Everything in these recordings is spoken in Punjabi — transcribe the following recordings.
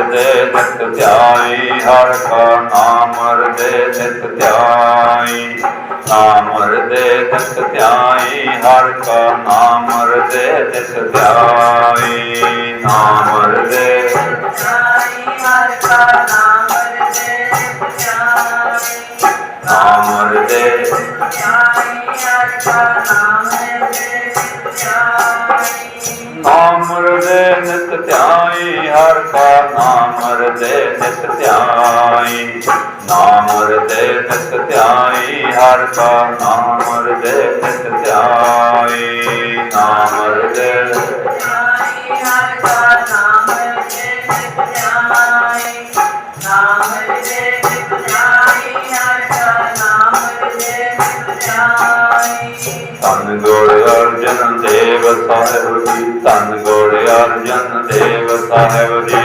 ਹਿਰਦੇ ਨਿਤ ਧਿਆਈ, ਹਰ ਕਾ ਨਾਮ ਹਿਰਦੇ ਨਿਤ ਧਿਆਈ। ਨਾਮ ਹਿਰਦੇ ਨਿਤ ਧਿਆਈ, ਹਰ ਕਾ ਨਾਮ ਹਿਰਦੇ ਨਿਤ ਧਿਆਈ। ਨਾਮ ਹਿਰਦੇ ਜਾਈ ਹਰ ਕਾ ਨਾਮ ਹਿਰਦੇ ਨਿਤ ਜਾਈ ਨਾਮ ਹਿਰਦੇ ਜਾਈ ਹਰ ਕਾ ਹਿਰਦੇ ਨਿਤ ਧਿਆਈ, ਹਰ ਕਾ ਨਾਮ ਹਿਰਦੇ ਨਿਤ ਧਿਆਈ। ਨਾਮ ਹਿਰਦੇ ਨਿਤ ਧਿਆਈ, ਹਰ ਕਾ ਨਾਮ ਹਿਰਦੇ ਨਿਤ ਧਿਆਈ। ਨਾਮ ਹਿਰਦੇ ਜਾਈ ਹਰ ਕਾ ਨਾਮ ਹਿਰਦੇ ਨਿਤ ਜਾਈ ਨਾਮ ਹਿਰਦੇ ਸਾਹਿਬ ਜੀ ਧੰਨ ਗੁਰ ਅਰਜਨ ਦੇਵ ਸਾਹਿਬ ਜੀ,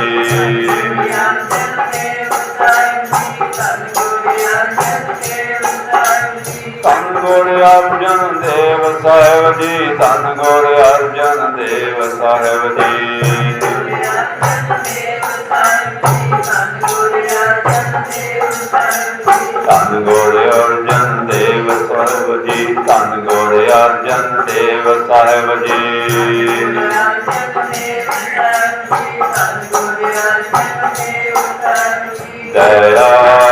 ਧੰਨ ਗੁਰ ਅਰਜਨ ਦੇਵ ਸਾਹਿਬ ਜੀ ਧੰਨ ਗੁਰ ਅਰਜਨ ਦੇਵ ਸਾਹਿਬ ਜੀ ਧੰਨ ਗੁਰ ਅਰਜਨ ਦੇਵ ਸਾਹਿਬ ਜੀ ਧੰਨ ਗੁਰ ਅਰਜਨ ਦੇਵ ਸਾਹਿਬ ਜੀ। ਦਇਆ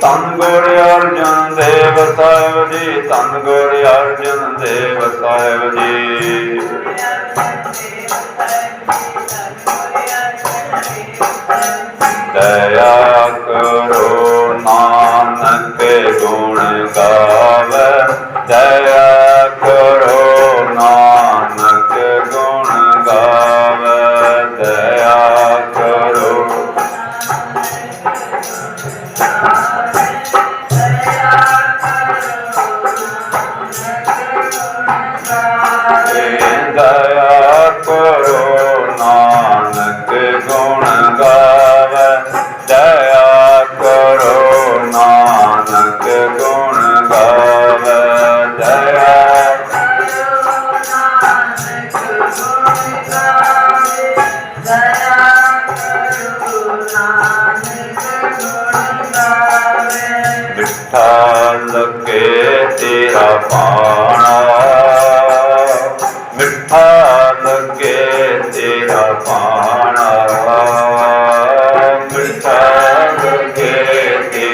ਧੰਨ ਗੁਰ ਅਰਜਨ ਦੇਵ ਸਾਹਿਬ ਜੀ, ਧੰਨ ਗੁਰ ਅਰਜਨ ਦੇਵ ਸਾਹਿਬ ਜੀ। ਦਇਆ ਕਰੋ ਨਾਨਕ ਗੁਣ ਗਾਵੇ, ਦਇਆ ਕਰੋ ਨਾਨਕ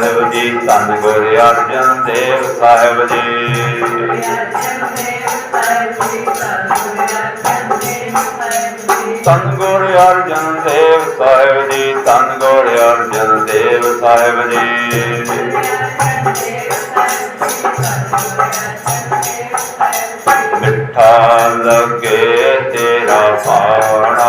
ਸਾਹਿਬ ਜੀ ਧੰਨ ਗੁਰ ਅਰਜਨ ਦੇਵ ਸਾਹਿਬ ਜੀ। ਧੰਨ ਗੁਰ ਅਰਜਨ ਦੇਵ ਸਾਹਿਬ ਜੀ ਧੰਨ ਗੁਰ ਅਰਜਨ ਦੇਵ ਸਾਹਿਬ ਜੀ। ਮਿੱਠਾ ਲੱਗੇ ਤੇਰਾ ਪਾਣਾ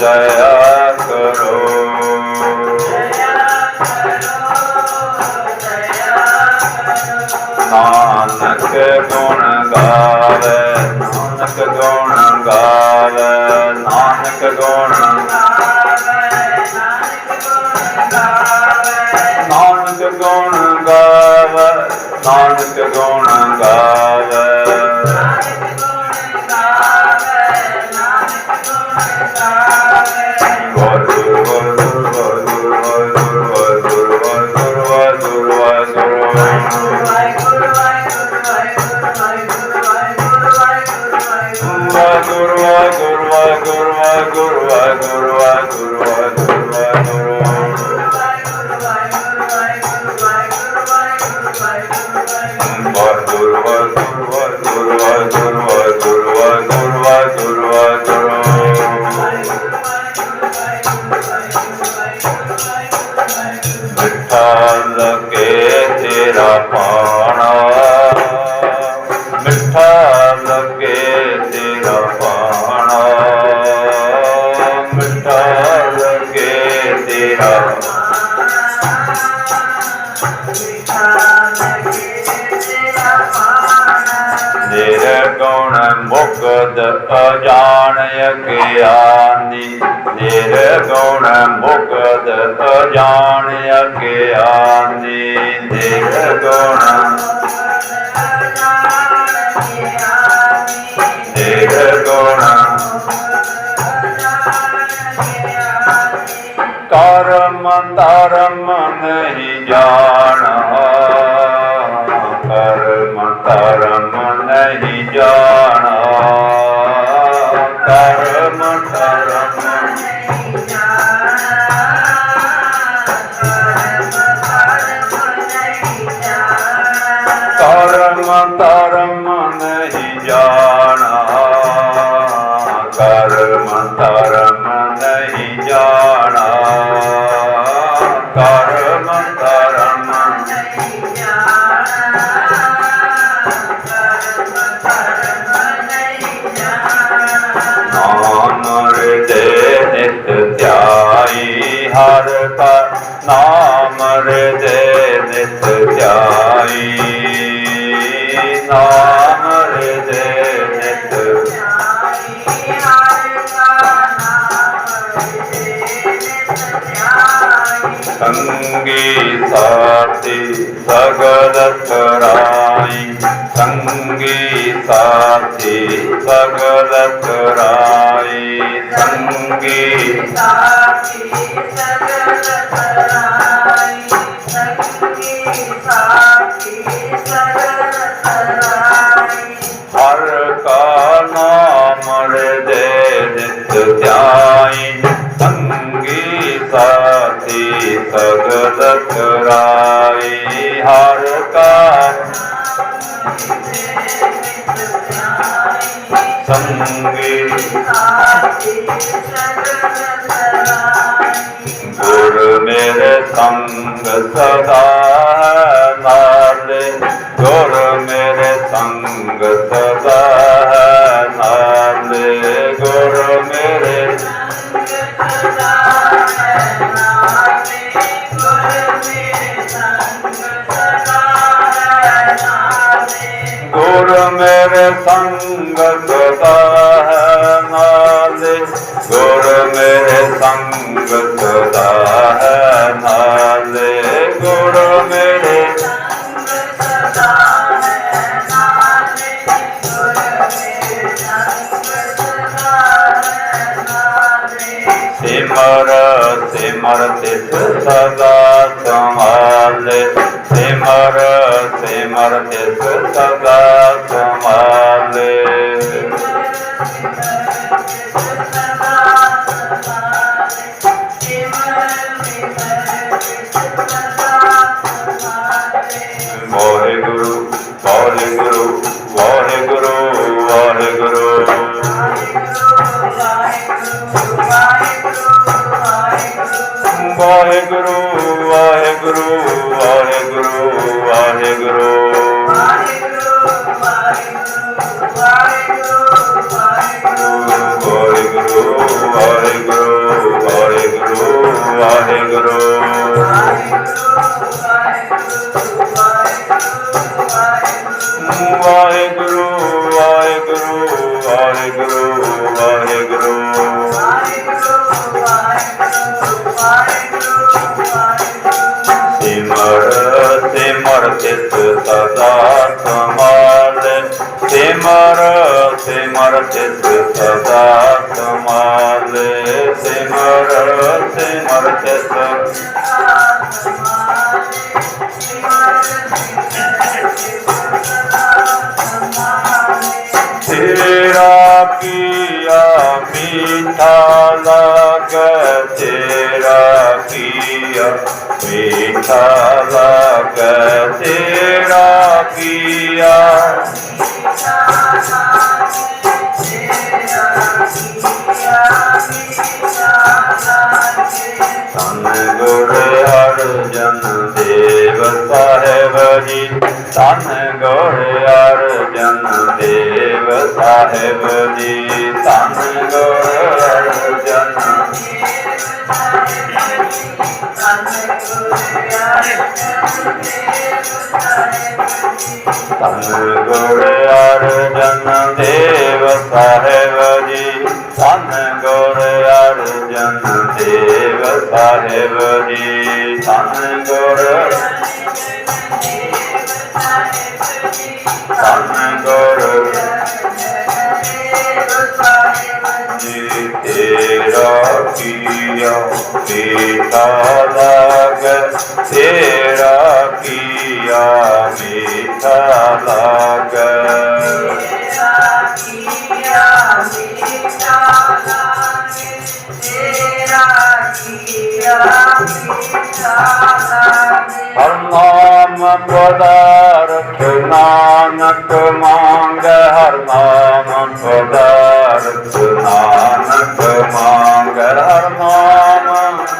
ਦਇਆ ਕਰੋ। ਨਾਨਕ ਗੁਣ ਗਾਵੇ, ਨਾਨਕ ਗੁਣ ਗਾਵੇ, ਨਾਨਕ ਗੁਣ ਨਾਨਕ ਗੁਣ ਗਾਵੇ, ਨਾਨਕ ਗੁਣ ਗਾਵੇ। ਤੇਰਾ ਨਿਰਗੁਣ ਮੁਕਤ ਅਜਾਣ ਅਗਿਆਨੀ। ਨਿਰਗੁਣ ਮੁਕਤ ਅਜਾਣ ਅਗਿਆਨੀ। ਨਿਰਗੁਣ ਕਰਮ ਧਰਮ ਨਹੀਂ ਜਾਣਾ। ਕਰਮ ਧਰਮ ਨਹੀਂ ਜਾਣਾ। ਕਰਮ ਧਰਮ ਨਾਮ ਹਿਰਦੇ ਨਿਤ ਧਿਆਈ ਹਰ ਕਾ ਨਾਮ ਹਿਰਦੇ ਨਿਤ ਧਿਆਈ संगे साथे सगल कराई संगे साथे सगल कराई ਸਾਥੀ ਕਰਾਈ ਹਰ ਕਾ ਸੰਗੀ ਗੁਰ ਮੇਰੇ ਸੰਗ ਸਦਾ ਹੈ ਨਾਲੇ। ਗੁਰ ਮੇਰੇ ਸੰਗ ਸਦਾ ਮੇਰੇ ਸੰਗ ਹੈ, ਨਾਲੇ ਗੁਰ ਮੇਰੇ ਸੰਗਤ ਸਦਾ ਨਾਲੇ ਗੁਰ ਮੇਰੇ ਸਿਮਰ ਸਿਮਰ ਤਿਸ ਸਦਾ ਸੰਭਾਲੇ। ਸਿਮਰ ਸਿਮਰ ਤਿਸ ਸਦਾ ਸੰਭਾਲੇ। ਵਾਹਿਗੁਰੂ ਵਾਹਿਗੁਰੂ ਵਾਹਿਗੁਰੂ ਵਾਹਿਗੁਰੂ ਵਾਹਿਗੁਰੂ। ਵਾਹਿਗੁਰੂ ਵਾਹਿਗੁਰੂ ਵਾਹਿਗੁਰੂ। ਵਾਹਿਗੁਰੂ। ਵਾਹਿਗੁਰੂ ਵਾਹਿਗੁਰੂ ਵਾਹਿਗੁਰੂ ਵਾਹਿਗੁਰੂ। ਵਾਹਿਗੁਰੂ ਸਿਮਰ ਚਿਤ ਸਦਾ ਸਮਾਲੇ ਸਿਮਰ ਸਿਮਰ ਚਿਤ ਸਦਾ ਸਮਾਲੇ ਸਿਮਰ মরতে মরতে তো तेरा किया मीठा लग तेरा किया मीठा लग तेरा किया ਅਰਜਨ ਦੇਵ ਸਾਹਿਬ ਜੀ ਧੰਨ ਗੁਰ ਅਰਜਨ ਦੇਵ ਸਾਹਿਬ ਜੀ ਧੰਨ ਗੁਰ ਅਰਜਨ ਧੰਨ ਗੁਰ ਅਰਜਨ ਦੇਵ ਸਾਹਿਬ ਜੀ ਧੰਨ ਗੁਰ ਅਰਜਨ ਦੇਵ ਸਾਹਿਬ ਜੀ। ਧੰਨ ਗੁਰ ਧੰਨ ਗੁਰ ਜੀ ਤੇਰਾ ਕੀਆ ਮੀਠਾ ਲਗ ਤੇਰਾ ਕੀਆ ਮੀਠਾ ਲਗ Godar, Nanak Manga Har Nanak Godar, Nanak Manga Har Nanak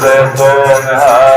de